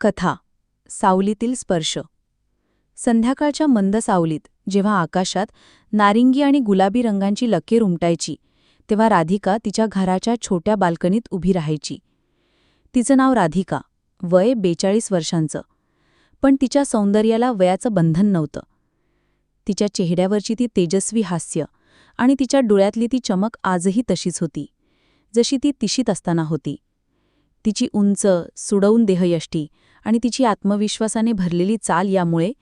कथा सावलीतील स्पर्श. संध्याकाळच्या मंद सावलीत जेव्हा आकाशात नारिंगी आणि गुलाबी रंगांची लकीर उमटायची तेव्हा राधिका तिच्या घराच्या छोट्या बाल्कनीत उभी राहायची. तिचं नाव राधिका वय बेचाळीस वर्षांचं. पण तिच्या सौंदर्याला वयाचं बंधन नव्हतं. तिच्या चेहऱ्यावरची ती तेजस्वी हास्य आणि तिच्या डोळ्यातली ती चमक आजही तशीच होती जशी ती तिशीत असताना होती. तिची उंच सुडवून देहयष्टी आणि तिची आत्मविश्वासाने भरलेली चाल यामुळे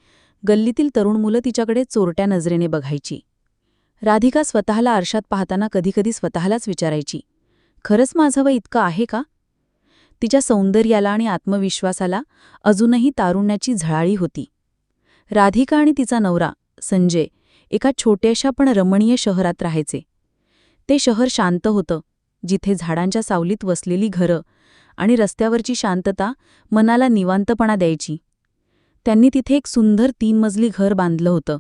गल्लीतील तरुण मुलं तिच्याकडे चोरट्या नजरेने बघायची. राधिका स्वतःला आरशात पाहताना कधीकधी स्वतःलाच विचारायची. खरंच माझं वय इतकं आहे का? तिच्या सौंदर्याला आणि आत्मविश्वासाला अजूनही तारुण्याची झळाळी होती. राधिका आणि तिचा नवरा संजय एका छोट्याशा पण रमणीय शहरात राहायचे. ते शहर शांत होतं जिथे झाडांच्या सावलीत वसलेली घरं आणि रस्त्यावरची शांतता मनाला निवांतपणा द्यायची. त्यांनी तिथे एक सुंदर तीन मजली घर बांधलं होतं.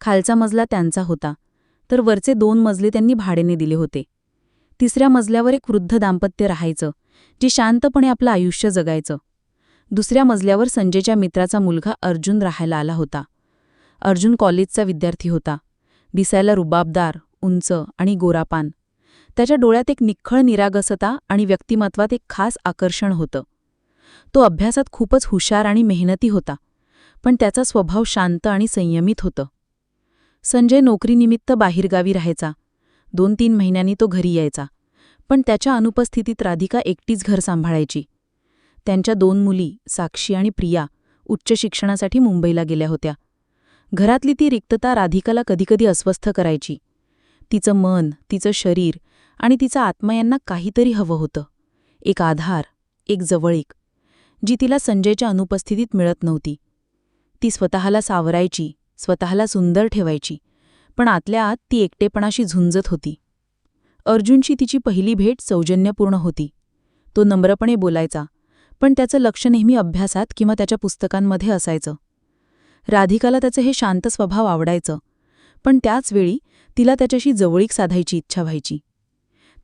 खालचा मजला त्यांचा होता. तर वरचे दोन मजले त्यांनी भाडेने दिले होते. तिसऱ्या मजल्यावर एक वृद्ध दाम्पत्य राहायचं जे शांतपणे आपलं आयुष्य जगायचं. दुसऱ्या मजल्यावर संजयच्या मित्राचा मुलगा अर्जुन राहायला आला होता. अर्जुन कॉलेजचा विद्यार्थी होता. दिसायला रुबाबदार उंच आणि गोरापान. त्याच्या डोळ्यात एक निखळ निरागसता आणि व्यक्तिमत्वात एक खास आकर्षण होतं. तो अभ्यासात खूपच हुशार आणि मेहनती होता पण त्याचा स्वभाव शांत आणि संयमित होतं. संजय नोकरीनिमित्त बाहेरगावी राहायचा. दोन तीन महिन्यांनी तो घरी यायचा पण त्याच्या अनुपस्थितीत राधिका एकटीच घर सांभाळायची. त्यांच्या दोन मुली साक्षी आणि प्रिया उच्च शिक्षणासाठी मुंबईला गेल्या होत्या. घरातली ती रिक्तता राधिकाला कधीकधी अस्वस्थ करायची. तिचं मन तिचं शरीर आणि तिचा आत्मा यांना काहीतरी हवं होतं. एक आधार एक जवळीक जी तिला संजयच्या अनुपस्थितीत मिळत नव्हती. ती स्वतःला सावरायची स्वतःला सुंदर ठेवायची पण आतल्या आत ती एकटेपणाशी झुंजत होती. अर्जुनची तिची पहिली भेट सौजन्यपूर्ण होती. तो नम्रपणे बोलायचा पण त्याचं लक्ष नेहमी अभ्यासात किंवा त्याच्या पुस्तकांमध्ये असायचं. राधिकाला त्याचं हे शांत स्वभाव आवडायचं पण त्याचवेळी तिला त्याच्याशी जवळीक साधायची इच्छा व्हायची.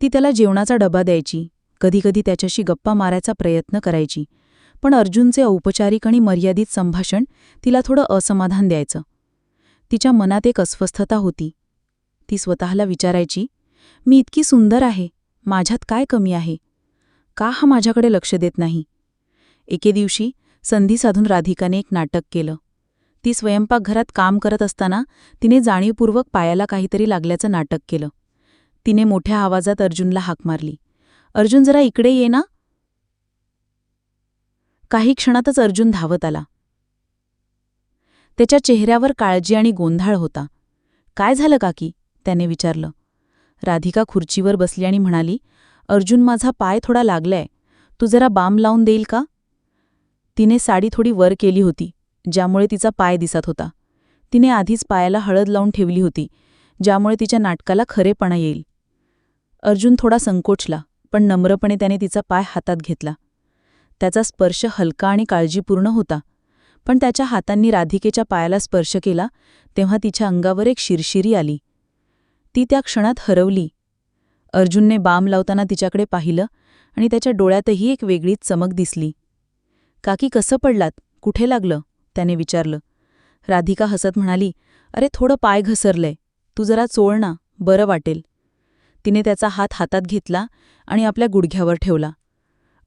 ती त्याला जेवणाचा डबा द्यायची. कधीकधी त्याच्याशी गप्पा मारायचा प्रयत्न करायची. पण अर्जुनचे औपचारिक आणि मर्यादित संभाषण तिला थोडं असमाधान द्यायचं. तिच्या मनात एक अस्वस्थता होती. ती स्वतःला विचारायची मी इतकी सुंदर आहे. माझ्यात काय कमी आहे? का हा माझ्याकडे लक्ष देत नाही? एके दिवशी संधी साधून राधिकाने एक नाटक केलं. ती स्वयंपाकघरात काम करत असताना तिने जाणीवपूर्वक पायाला काहीतरी लागल्याचं नाटक केलं. तिने मोठ्या आवाजात अर्जुनला हाक मारली. अर्जुन जरा इकडे ये ना. काही क्षणातच अर्जुन धावत आला. त्याच्या चेहऱ्यावर काळजी आणि गोंधळ होता. काय झालं काकी? त्याने विचारलं. राधिका खुर्चीवर बसली आणि म्हणाली अर्जुन माझा पाय थोडा लागलाय. तू जरा बाम लावून देईल का? तिने साडी थोडी वर केली होती ज्यामुळे तिचा पाय दिसत होता. तिने आधीच पायाला हळद लावून ठेवली होती ज्यामुळे तिच्या नाटकाला खरेपणा येईल. अर्जुन थोडा संकोचला पण नम्रपणे त्याने तिचा पाय हातात घेतला. त्याचा स्पर्श हलका आणि काळजीपूर्ण होता पण त्याच्या हातांनी राधिकेच्या पायाला स्पर्श केला तेव्हा तिच्या अंगावर एक शिरशिरी आली. ती त्या क्षणात हरवली. अर्जुनने बाम लावताना तिच्याकडे पाहिलं आणि त्याच्या डोळ्यातही एक वेगळीच चमक दिसली. काकी कसं पडलात? कुठे लागलं? त्याने विचारलं. राधिका हसत म्हणाली अरे थोडं पाय घसरलंय. तू जरा चोळ ना बरं वाटेल. तिने त्याचा हात हातात घेतला आणि आपल्या गुडघ्यावर ठेवला.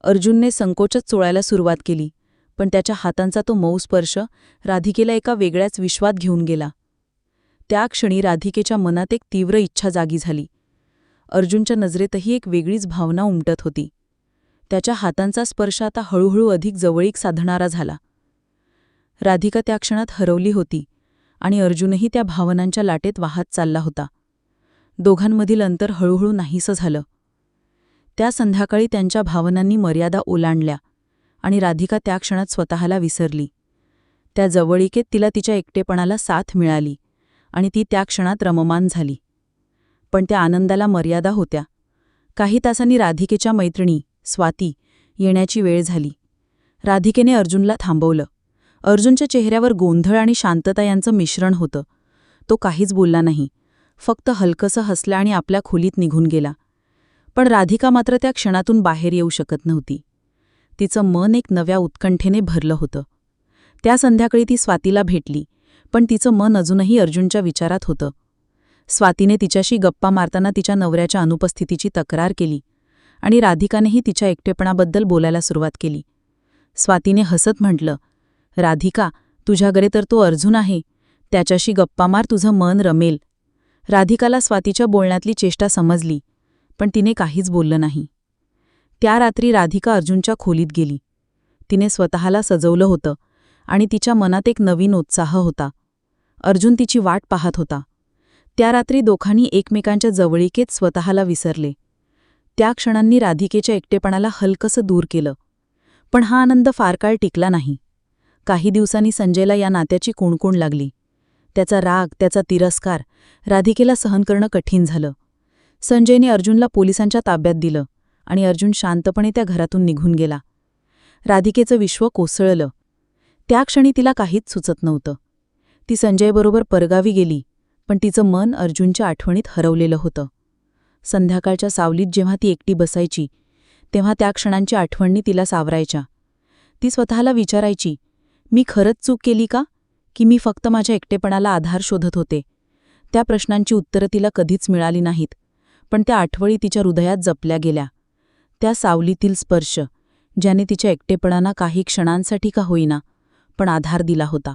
अर्जुनने संकोचच चोळायला सुरुवात केली पण त्याच्या हातांचा तो मऊ स्पर्श राधिकेला एका वेगळ्याच विश्वात घेऊन गेला. त्या क्षणी राधिकेच्या मनात एक तीव्र इच्छा जागी झाली. अर्जुनच्या नजरेतही एक वेगळीच भावना उमटत होती. त्याच्या हातांचा स्पर्श आता हळूहळू अधिक जवळीक साधणारा झाला. राधिका त्या क्षणात हरवली होती आणि अर्जुनही त्या भावनांच्या लाटेत वाहत चालला होता. दोघांमधील अंतर हळूहळू नाहीसं झालं. त्या संध्याकाळी त्यांच्या भावनांनी मर्यादा ओलांडल्या आणि राधिका त्या क्षणात स्वतःला विसरली. त्या जवळिकेत तिला तिच्या एकटेपणाला साथ मिळाली आणि ती त्या क्षणात रममान झाली. पण त्या आनंदाला मर्यादा होत्या. काही तासांनी राधिकेच्या मैत्रिणी स्वाती येण्याची वेळ झाली. राधिकेने अर्जुनला थांबवलं. अर्जुनच्या चेहऱ्यावर गोंधळ आणि शांतता यांचं मिश्रण होतं. तो काहीच बोलला नाही. फक्त हलकसं हसला आणि आपल्या खोलीत निघून गेला. पण राधिका मात्र त्या क्षणातून बाहेर येऊ शकत नव्हती. तिचं मन एक नव्या उत्कंठेने भरलं होतं. त्या संध्याकाळी ती स्वातीला भेटली पण तिचं मन अजूनही अर्जुनच्या विचारात होतं. स्वातीने तिच्याशी गप्पा मारताना तिच्या नवऱ्याच्या अनुपस्थितीची तक्रार केली आणि राधिकानेही तिच्या एकटेपणाबद्दल बोलायला सुरुवात केली. स्वातीने हसत म्हटलं राधिका तुझ्याकडे तर तो अर्जुन आहे. त्याच्याशी गप्पा मार तुझं मन रमेल. राधिकाला स्वातीच्या बोलण्यातली चेष्टा समजली पण तिने काहीच बोललं नाही. त्या रात्री राधिका अर्जुनच्या खोलीत गेली. तिने स्वतःला सजवलं होतं आणि तिच्या मनात एक नवीन उत्साह होता. अर्जुन तिची वाट पाहत होता. त्या रात्री दोघांनी एकमेकांच्या जवळीकेत स्वतःला विसरले. त्या क्षणांनी राधिकेच्या एकटेपणाला हलकसं दूर केलं. पण हा आनंद फार काळ टिकला नाही. काही दिवसांनी संजयला या नात्याची कुणकुण लागली. त्याचा राग त्याचा तिरस्कार राधिकेला सहन करणं कठीण झालं. संजयने अर्जुनला पोलिसांच्या ताब्यात दिलं आणि अर्जुन शांतपणे त्या घरातून निघून गेला. राधिकेचं विश्व कोसळलं. त्या क्षणी तिला काहीच सुचत नव्हतं. ती संजयबरोबर परगावी गेली पण तिचं मन अर्जुनच्या आठवणीत हरवलेलं होतं. संध्याकाळच्या सावलीत जेव्हा ती एकटी बसायची तेव्हा त्या क्षणांची आठवणी तिला सावरायच्या. ती स्वतःला विचारायची मी खरंच चूक केली का? की मी फक्त माझ्या एकटेपणाला आधार शोधत होते. त्या प्रश्नांची उत्तरं तिला कधीच मिळाली नाहीत पण त्या आठवळी तिच्या हृदयात जपल्या गेल्या. त्या सावलीतील स्पर्श ज्याने तिच्या एकटेपणांना काही क्षणांसाठी का होईना पण आधार दिला होता.